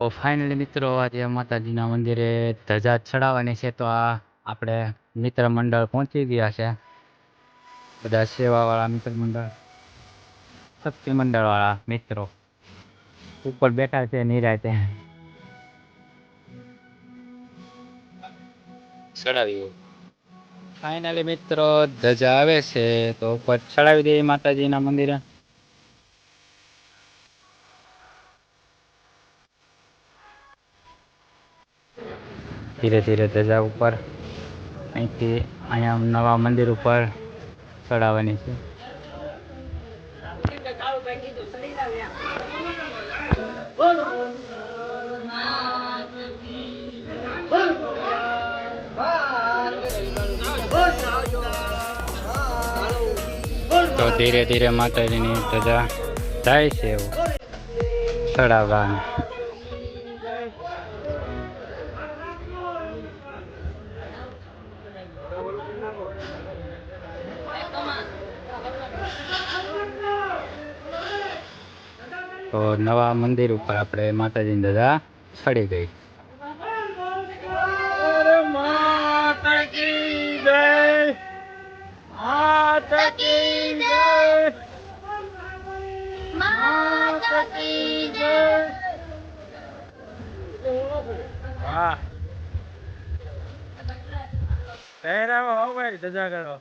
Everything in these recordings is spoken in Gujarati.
તો ફાઇનલી મિત્રો આજે માતાજીના મંદિરે ધજા ચડાવવાની છે તો આ આપણે મિત્ર મંડળ પહોંચી ગયા છે. બધા સેવાવાળા મિત્ર મંડળ શક્તિ મંડળવાળા મિત્રો ઉપર બેઠા છે નિરાતે ચડાવ્યું. ફાઇનલી મિત્રો ધજા આવે છે તો ઉપર ચડાવી દઈએ માતાજીના મંદિરે. ધીરે ધીરે ધજા ઉપર. અહીંથી અહીંયા નવા મંદિર ઉપર ચડાવવાની છે. તો ધીરે ધીરે માતાજીની ધજા જાય છે એવું. ચડાવવાની. તો નવા મંદિર ઉપર આપણે માતાજીની ધજા ચડી ગઈ. હા. પહેરાવો હો ધજા કરો.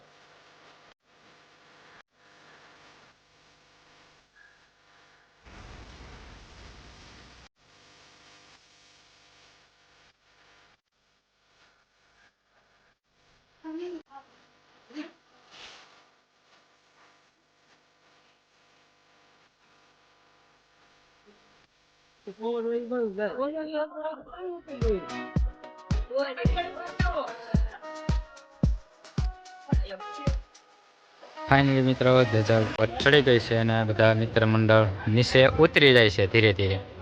ફાઇનલી મિત્રો ધજા ઉપર ચડી ગઈ છે અને બધા મિત્ર મંડળ નીચે ઉતરી જાય છે ધીરે ધીરે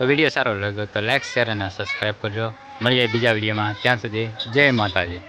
તો વીડિયો સારો લાગ્યો તો લાઈક શેર અને સબસ્ક્રાઈબ કરજો. મળીએ બીજા વિડીયોમાં ત્યાં સુધી જય માતાજી.